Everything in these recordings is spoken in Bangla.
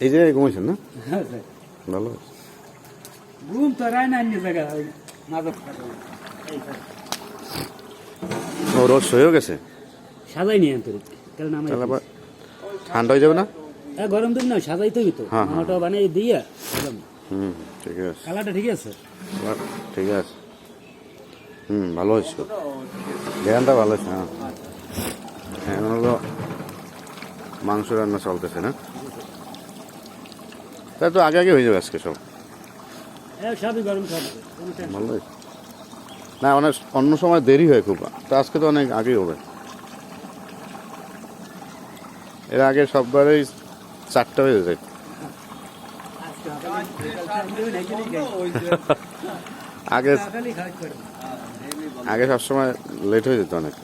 এই জায়গায় ঘুমাইছেন না? হ্যাঁ ভালো। ঘুম তো রায় না জায়গা ও রোদ হয়েও গেছে? সাজাই নিয়ে আন্তরিক কারণ আমার ঠান্ডা হয়ে যাবে না? গরম দিন না সাজাইতে হইতো। হ্যাঁ, হ্যাঁ। মামাটা বানিয়ে দিয়ে হুম ঠিক আছে। কালারটা ঠিক আছে? ঠিক আছে। হুম ভালো হয়েছে। ধ্যানটা ভালো হয়েছে হ্যাঁ। হ্যাঁ এখন হলো মাংস রান্না চলতেছে না? তাই তো আগে আগে হয়ে যাবে আজকে সব। হ্যাঁ সবই গরম না অনেক অন্য সময় দেরি হয় খুব। তো আজকে তো অনেক আগেই হবে। এর আগে সববারেই চারটা হয়ে যায়। আগে আগে সবসময় লেট হয়ে যেত অনেক।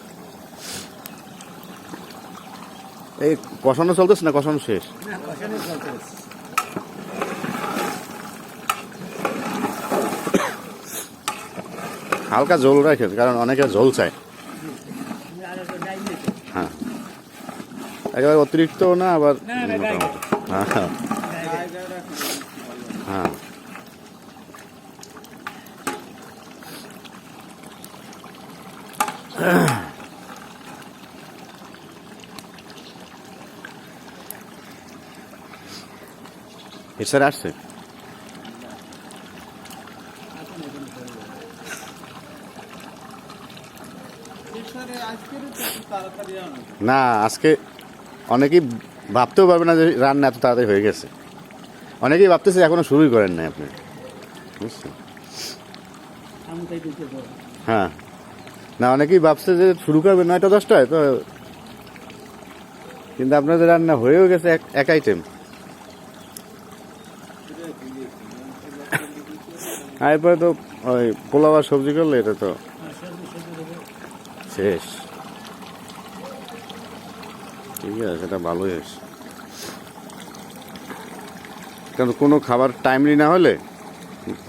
এই কষানো চলতেছে না? কষানো শেষ না, কষানোর চলতে আছে। হালকা জল রাখেন কারণ অনেকে জল চায়। হ্যাঁ। একেবারে অতিরিক্ত না আবার। হ্যাঁ হ্যাঁ। হ্যাঁ। এছাড় আসছে? না, আজকে অনেকেই ভাবতেও পারবে না যে রান্না এত তাড়াতাড়ি হয়ে গেছে। অনেকেই ভাবতেছে এখনও শুরুই করেন নাই আপনি। বুঝছেন। হ্যাঁ। না, অনেকেই ভাবছে যে শুরু করবে নয়টা, দশটায়, তো কিন্তু আপনাদের রান্না হয়েও গেছে এক- আইটেম এরপরে তো ওই পোলাও সবজি করলে এটা তো আর সবজি সবজি দেবো। শেষ ঠিক আছে সেটা ভালোই হয়েছে কারণ কোনো খাবার টাইমলি না হলে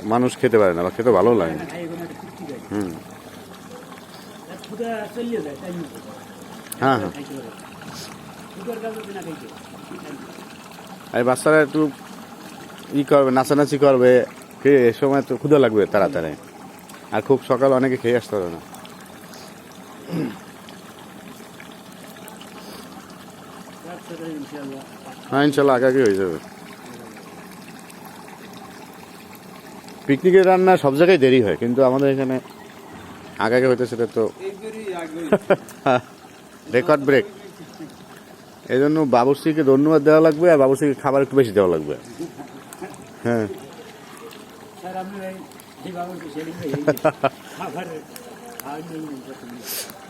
মানুষ খেতে পারে না বা খেতে ভালো লাগে না। হুম। হ্যাঁ হ্যাঁ। আর বাচ্চারা একটু ই করবে নাচানাচি করবে খেয়ে এ সময় তো ক্ষুদা লাগবে তাড়াতাড়ি আর খুব সকাল অনেকে খেয়ে আসতে পারে না। হ্যাঁ ইনশাল্লাহ হয়ে যাবে। পিকনিকের রান্না সব জায়গায় দেরি হয় কিন্তু আমাদের এখানে আগে হইতে সেটা তো রেকর্ড ব্রেক। এই জন্য বাবুশ্রীকে ধন্যবাদ দেওয়া লাগবে আর বাবুশ্রীকে খাবার একটু বেশি দেওয়া লাগবে। হ্যাঁ। Hallelujah